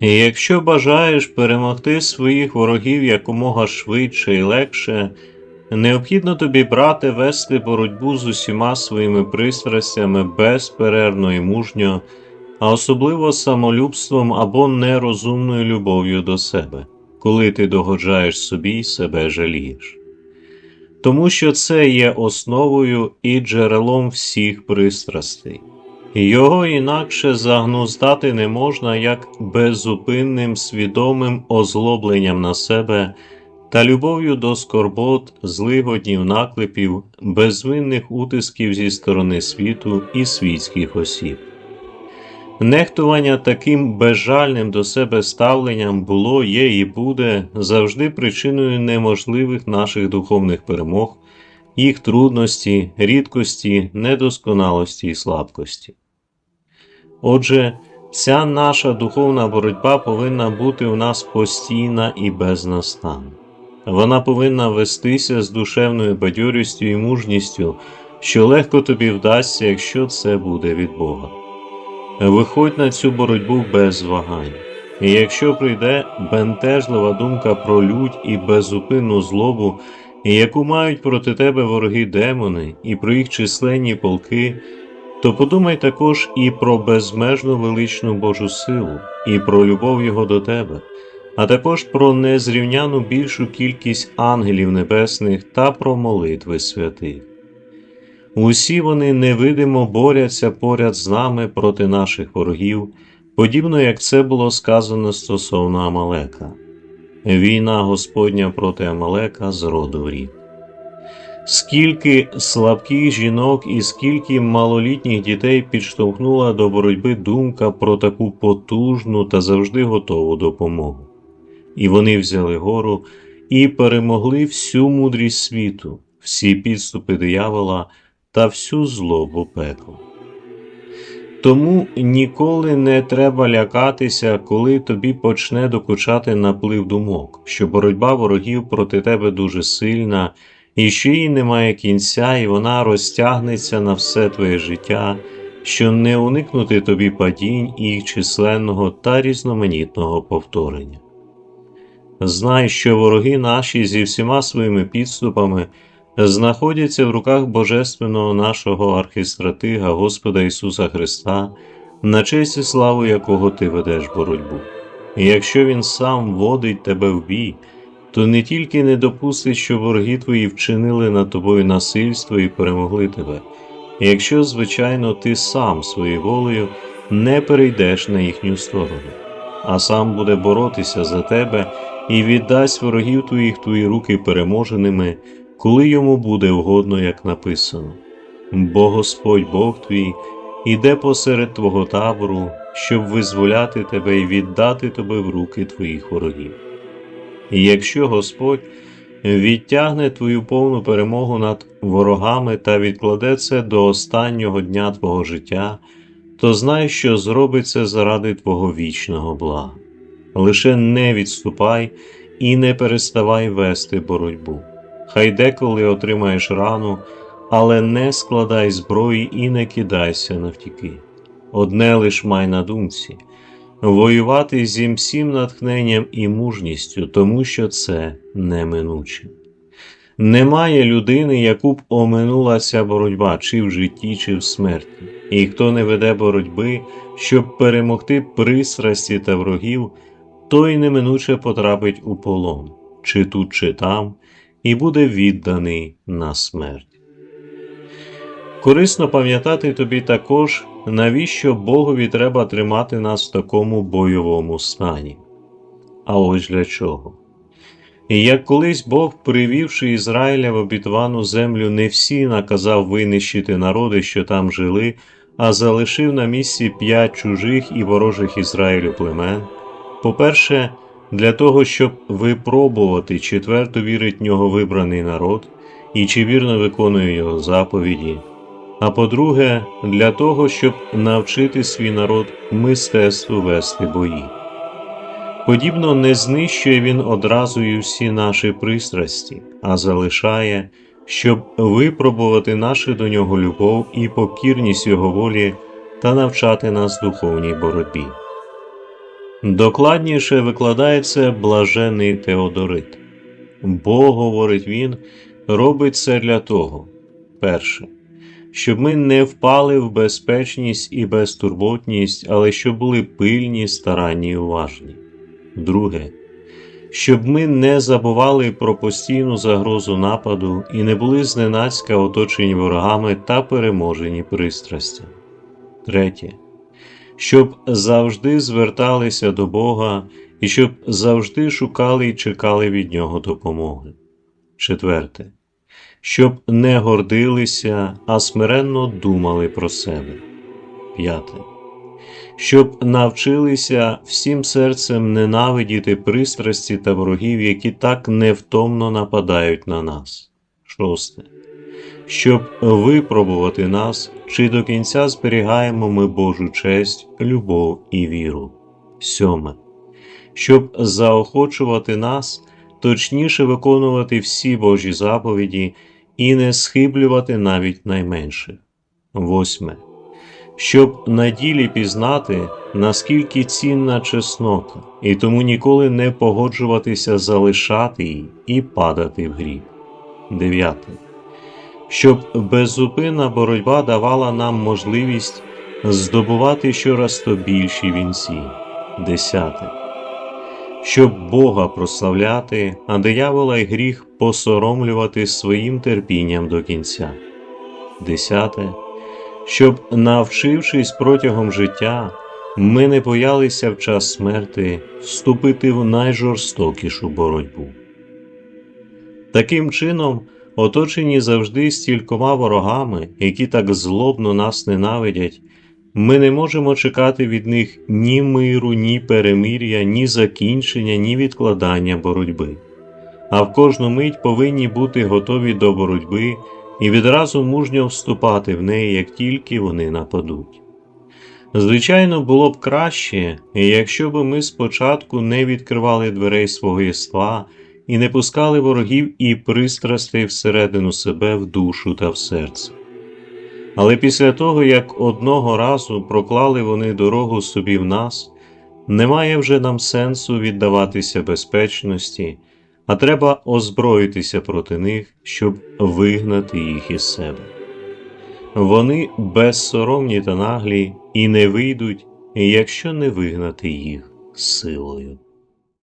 І якщо бажаєш перемогти своїх ворогів якомога швидше і легше, необхідно тобі, брате, вести боротьбу з усіма своїми пристрастями безперервно і мужньо, а особливо самолюбством або нерозумною любов'ю до себе, коли ти догоджаєш собі й себе жалієш. Тому що це є основою і джерелом всіх пристрастей. Його інакше загнуздати не можна як беззупинним свідомим озлобленням на себе та любов'ю до скорбот, злигоднів, наклепів, безвинних утисків зі сторони світу і світських осіб. Нехтування таким безжальним до себе ставленням було, є і буде завжди причиною неможливих наших духовних перемог, їх трудності, рідкості, недосконалості і слабкості. Отже, ця наша духовна боротьба повинна бути у нас постійна і безнастанна. Вона повинна вестися з душевною бадьорістю і мужністю, що легко тобі вдасться, якщо це буде від Бога. Виходь на цю боротьбу без вагань. І якщо прийде бентежлива думка про лють і беззупинну злобу, яку мають проти тебе вороги демони, і про їх численні полки, то подумай також і про безмежну величну Божу силу, і про любов Його до тебе, а також про незрівняну більшу кількість ангелів небесних та про молитви святих. Усі вони невидимо борються поряд з нами проти наших ворогів, подібно як це було сказано стосовно Амалека. Війна Господня проти Амалека з роду в рід. Скільки слабких жінок і скільки малолітніх дітей підштовхнула до боротьби думка про таку потужну та завжди готову допомогу. І вони взяли гору і перемогли всю мудрість світу, всі підступи диявола та всю злобу пекла. Тому ніколи не треба лякатися, коли тобі почне докучати наплив думок, що боротьба ворогів проти тебе дуже сильна, і що їй немає кінця, і вона розтягнеться на все твоє життя, що не уникнути тобі падінь і їх численного та різноманітного повторення. Знай, що вороги наші зі всіма своїми підступами знаходяться в руках Божественного нашого архістратига Господа Ісуса Христа, на честь і славу якого ти ведеш боротьбу. І якщо Він сам водить тебе в бій, то не тільки не допустить, що вороги твої вчинили над тобою насильство і перемогли тебе, якщо, звичайно, ти сам своєю волею не перейдеш на їхню сторону, а сам буде боротися за тебе і віддасть ворогів твоїх твої руки переможеними коли йому буде угодно, як написано, бо Господь Бог твій іде посеред твого табору, щоб визволяти тебе і віддати тебе в руки твоїх ворогів. І якщо Господь відтягне твою повну перемогу над ворогами та відкладе це до останнього дня твого життя, то знай, що зробить це заради твого вічного блага. Лише не відступай і не переставай вести боротьбу. Хай деколи отримаєш рану, але не складай зброї і не кидайся навтіки. Одне лиш май на думці воювати зі всім натхненням і мужністю, тому що це неминуче. Немає людини, яку б оминула ця боротьба, чи в житті, чи в смерті, і хто не веде боротьби, щоб перемогти пристрасті та ворогів, той неминуче потрапить у полон, чи тут, чи там і буде відданий на смерть. Корисно пам'ятати тобі також, навіщо Богові треба тримати нас в такому бойовому стані. А ось для чого. І як колись Бог, привівши Ізраїля в обітовану землю, не всі наказав винищити народи, що там жили, а залишив на місці п'ять чужих і ворожих Ізраїлю племен. По-перше, для того, щоб випробувати, чи твердо вірить в нього вибраний народ і чи вірно виконує його заповіді. А по-друге, для того, щоб навчити свій народ мистецтву вести бої. Подібно не знищує він одразу і всі наші пристрасті, а залишає, щоб випробувати нашу до нього любов і покірність його волі та навчати нас духовній боротьбі. Докладніше викладається блажений Теодорит. Бо, говорить він, робить це для того. Перше, щоб ми не впали в безпечність і безтурботність, але щоб були пильні, старанні і уважні. Друге, щоб ми не забували про постійну загрозу нападу і не були зненацька оточені ворогами та переможені пристрастям. Третє, щоб завжди зверталися до Бога і щоб завжди шукали і чекали від Нього допомоги. Четверте, щоб не гордилися, а смиренно думали про себе. П'яте. Щоб навчилися всім серцем ненавидіти пристрасті та ворогів, які так невтомно нападають на нас. Шосте. Щоб випробувати нас, чи до кінця зберігаємо ми Божу честь, любов і віру. Сьоме. Щоб заохочувати нас, точніше виконувати всі Божі заповіді і не схиблювати навіть найменших. Восьме. Щоб на ділі пізнати, наскільки цінна чеснота, і тому ніколи не погоджуватися залишати її і падати в гріх. Дев'яте. Щоб беззупинна боротьба давала нам можливість здобувати щораз то більші вінці. Десяте. Щоб Бога прославляти, а диявола й гріх посоромлювати своїм терпінням до кінця. Десяте. Щоб, навчившись протягом життя, ми не боялися в час смерти вступити в найжорстокішу боротьбу. Таким чином, оточені завжди стількома ворогами, які так злобно нас ненавидять, ми не можемо чекати від них ні миру, ні перемир'я, ні закінчення, ні відкладання боротьби. А в кожну мить повинні бути готові до боротьби і відразу мужньо вступати в неї, як тільки вони нападуть. Звичайно, було б краще, якщо б ми спочатку не відкривали дверей свого єства і не пускали ворогів і пристрастей всередину себе в душу та в серце. Але після того, як одного разу проклали вони дорогу собі в нас, немає вже нам сенсу віддаватися безпечності, а треба озброїтися проти них, щоб вигнати їх із себе. Вони безсоромні та наглі і не вийдуть, якщо не вигнати їх силою.